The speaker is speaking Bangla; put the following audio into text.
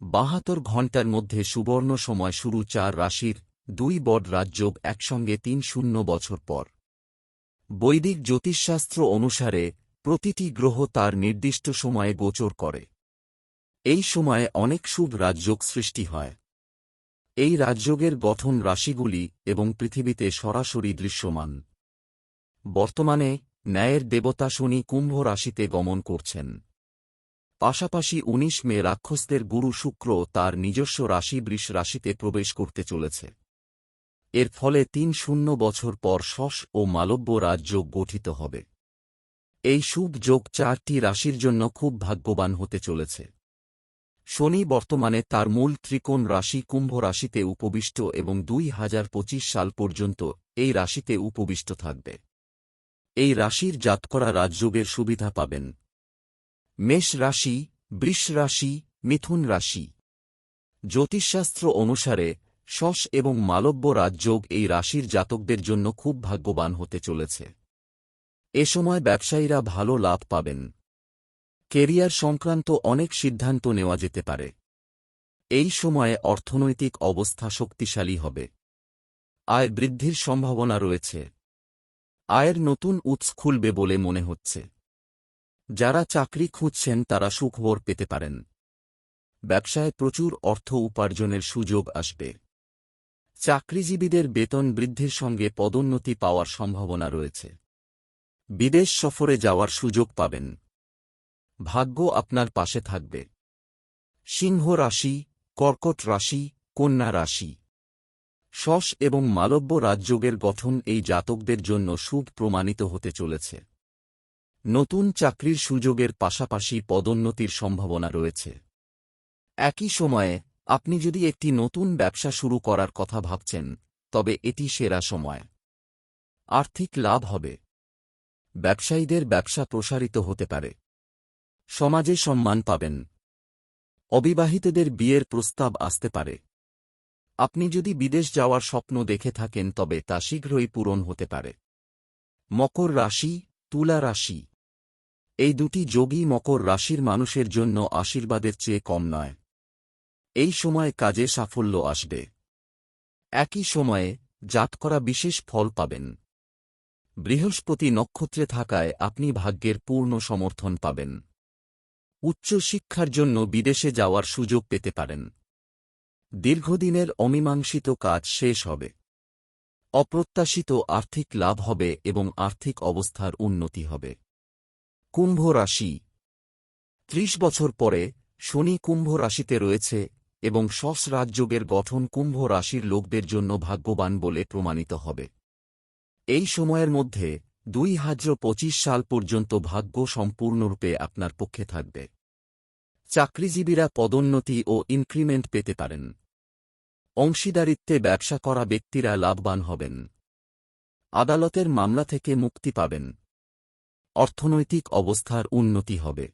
বাহাত্তর ঘণ্টার মধ্যে সুবর্ণ সময় শুরু চার রাশির দুই বড রাজযোগ একসঙ্গে তিন শূন্য বছর পর। বৈদিক জ্যোতিষশাস্ত্র অনুসারে প্রতিটি গ্রহ তার নির্দিষ্ট সময়ে গোচর করে। এই সময়ে অনেক শুভ রাজযোগ সৃষ্টি হয়। এই রাজযোগের গঠন রাশিগুলি এবং পৃথিবীতে সরাসরি দৃশ্যমান। বর্তমানে ন্যায়ের দেবতা শনি কুম্ভ রাশিতে গমন করছেন। পাশাপাশি ১৯ মে রাক্ষসদের গুরু শুক্র তার নিজস্ব রাশি বৃষ রাশিতে প্রবেশ করতে চলেছে। এর ফলে তিন শূন্য বছর পর শশ ও মালব্য রাজযোগ গঠিত হবে। এই শুভ যোগ চারটি রাশির জন্য খুব ভাগ্যবান হতে চলেছে। শনি বর্তমানে তার মূল ত্রিকোণ রাশি কুম্ভ রাশিতে উপবিষ্ট এবং দুই হাজার পঁচিশ সাল পর্যন্ত এই রাশিতে উপবিষ্ট থাকবে। এই রাশির জাতকরা রাজযোগের সুবিধা পাবেন। মেষ রাশি, বৃষ রাশি, মিথুন রাশি। জ্যোতিষশাস্ত্র অনুসারে শশ এবং মালব্য রাজযোগ এই রাশির জাতকদের জন্য খুব ভাগ্যবান হতে চলেছে। এ সময় ব্যবসায়ীরা ভালো লাভ পাবেন। কেরিয়ার সংক্রান্ত অনেক সিদ্ধান্ত নেওয়া যেতে পারে। এই সময়ে অর্থনৈতিক অবস্থা শক্তিশালী হবে। আয় বৃদ্ধির সম্ভাবনা রয়েছে। আয়ের নতুন উৎস খুলবে বলে মনে হচ্ছে। যারা চাকরি খুঁজছেন তারা সুখবর পেতে পারেন। ব্যবসায় প্রচুর অর্থ উপার্জনের সুযোগ আসবে। চাকরিজীবীদের বেতন বৃদ্ধির সঙ্গে পদোন্নতি পাওয়ার সম্ভাবনা রয়েছে। বিদেশ সফরে যাওয়ার সুযোগ পাবেন। ভাগ্য আপনার পাশে থাকবে। সিংহ রাশি, কর্কট রাশি, কন্যা রাশি। শশ এবং মালব্য রাজযোগের গঠন এই জাতকদের জন্য শুভ প্রমাণিত হতে চলেছে। নতুন চাকরির সুযোগের পাশাপাশি পদোন্নতির সম্ভাবনা রয়েছে। একই সময়ে, আপনি যদি একটি নতুন ব্যবসা শুরু করার কথা ভাবছেন, তবে এটি সেরা সময়। আর্থিক লাভ হবে। ব্যবসায়ীদের ব্যবসা প্রসারিত হতে পারে। সমাজে সম্মান পাবেন। অবিবাহিতদের বিয়ের প্রস্তাব আসতে পারে। আপনি যদি বিদেশ যাওয়ার স্বপ্ন দেখে থাকেন, তবে তা শীঘ্রই পূরণ হতে পারে। মকর রাশি, তুলা রাশি। এই দুটি যোগী মকর রাশির মানুষের জন্য আশীর্বাদের চেয়ে কম নয়। এই সময় কাজে সাফল্য আসবে। একই সময়ে জাত করা বিশেষ ফল পাবেন। বৃহস্পতি নক্ষত্রে থাকায় আপনি ভাগ্যের পূর্ণ সমর্থন পাবেন। উচ্চশিক্ষার জন্য বিদেশে যাওয়ার সুযোগ পেতে পারেন। দীর্ঘদিনের অমীমাংসিত কাজ শেষ হবে। অপ্রত্যাশিত আর্থিক লাভ হবে এবং আর্থিক অবস্থার উন্নতি হবে। কুম্ভ রাশি। ত্রিশ বছর পরে শনি কুম্ভ রাশিতে রয়েছে এবং শস রাজযোগের গঠন কুম্ভ রাশির লোকদের জন্য ভাগ্যবান বলে প্রমাণিত হবে। এই সময়ের মধ্যে দুই পঁচিশ সাল পর্যন্ত ভাগ্য সম্পূর্ণরূপে আপনার পক্ষে থাকবে। চাকরিজীবীরা পদোন্নতি ও ইনক্রিমেন্ট পেতে পারেন। অংশীদারিত্বে ব্যবসা করা ব্যক্তিরা লাভবান হবেন। আদালতের মামলা থেকে মুক্তি পাবেন। অর্থনৈতিক অবস্থার উন্নতি হবে।